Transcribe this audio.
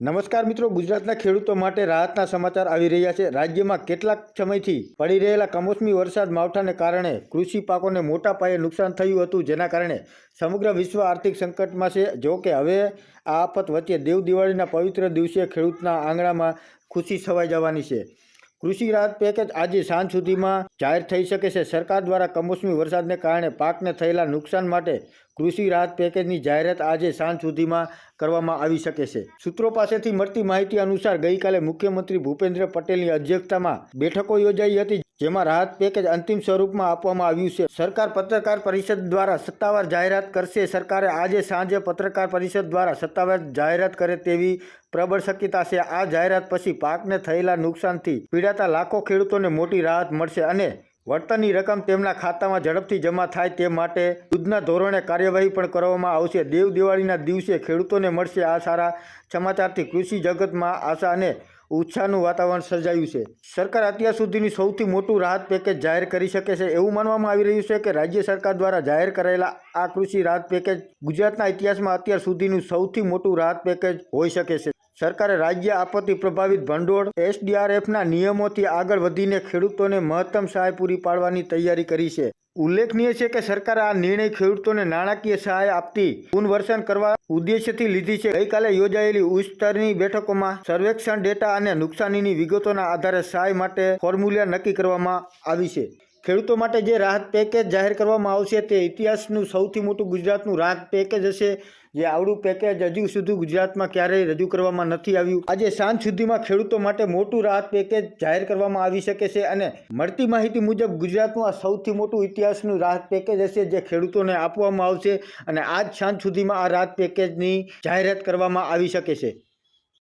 નમસ્કાર મિત્રો, ગુજરાતના ખેડૂતો માટે રાહતના સમાચાર આવી રહ્યા છે. રાજ્યમાં કેટલાક સમયથી પડી રહેલા કમોસમી વરસાદ માવઠાને કારણે કૃષિ પાકોને મોટા પાયે નુકસાન થયું હતું. જેના કારણે સમગ્ર વિશ્વ આર્થિક સંકટમાં છે. જો કે હવે આ આફત વચ્ચે દેવ દિવાળીના પવિત્ર દિવસે ખેડૂતના આંગણામાં ખુશી છવાઈ જવાની છે. કૃષિ રાહત પેકેજ આજે સાંજ સુધીમાં જાહેર થઈ શકે છે. સરકાર દ્વારા કમોસમી વરસાદને કારણે પાકને થયેલા નુકસાન માટે કૃષિ રાહત પેકેજની જાહેરાત આજે સાંજ સુધીમાં કરવામાં આવી શકે છે. સૂત્રો પાસેથી મળતી માહિતી અનુસાર ગઈકાલે મુખ્યમંત્રી ભૂપેન્દ્ર પટેલની અધ્યક્ષતામાં બેઠકો યોજાઈ હતી જેમાં રાહત પેકેજ અંતિમ સ્વરૂપમાં આપવામાં આવ્યું છે. સરકાર પત્રકાર પરિષદ દ્વારા સત્તાવાર જાહેરાત કરશે. સરકારે આજે સાંજે પત્રકાર પરિષદ દ્વારા સત્તાવાર જાહેરાત કરે તેવી પ્રબળ શક્યતા છે. આ જાહેરાત પછી પાકને થયેલા નુકસાનથી પીડાતા લાખો ખેડૂતોને મોટી રાહત મળશે અને વળતરની રકમ તેમના ખાતામાં ઝડપથી જમા થાય તે માટે યુદ્ધના ધોરણે કાર્યવાહી પણ કરવામાં આવશે. દેવ દિવાળીના દિવસે ખેડૂતોને મળશે આ સારા સમાચારથી કૃષિ જગતમાં આશા અને ઉત્સાહનું વાતાવરણ સર્જાયું છે. સરકાર અત્યાર સુધીની સૌથી મોટું રાહત પેકેજ જાહેર કરી શકે છે એવું માનવામાં આવી રહ્યું છે કે રાજ્ય સરકાર દ્વારા જાહેર કરાયેલા આ કૃષિ રાહત પેકેજ ગુજરાતના ઇતિહાસમાં અત્યાર સુધીનું સૌથી મોટું રાહત પેકેજ હોઈ શકે છે. સરકારે રાજ્ય આપત્તિ પ્રભાવિત ભંડોળ, એસડીઆરએફના નિયમોથી આગળ વધીને ખેડૂતોને મહત્તમ સહાય પૂરી પાડવાની તૈયારી કરી છે. ઉલ્લેખનીય છે કે સરકારે આ નિર્ણય ખેડૂતોને નાણાકીય સહાય આપતી પુનર્વસન કરવા ઉદ્દેશ્યથી લીધી છે. ગઈકાલે યોજાયેલી ઉચ્ચસ્તરની બેઠકોમાં સર્વેક્ષણ ડેટા અને નુકસાનીની વિગતોના આધારે સહાય માટે ફોર્મ્યુલા નક્કી કરવામાં આવી છે. ખેડૂતો માટે જે રાહત પેકેજ જાહેર કરવામાં આવશે તે ઇતિહાસનું સૌથી મોટું ગુજરાતનું રાહત પેકેજ હશે. જે આવડું પેકેજ હજુ સુધી ગુજરાતમાં ક્યારેય રજૂ કરવામાં નથી આવ્યું. આજે સાંજ સુધીમાં ખેડૂતો માટે મોટું રાહત પેકેજ જાહેર કરવામાં આવી શકે છે અને મળતી માહિતી મુજબ ગુજરાતનું આ સૌથી મોટું ઇતિહાસનું રાહત પેકેજ હશે જે ખેડૂતોને આપવામાં આવશે અને આજ સાંજ સુધીમાં આ રાહત પેકેજની જાહેરાત કરવામાં આવી શકે છે.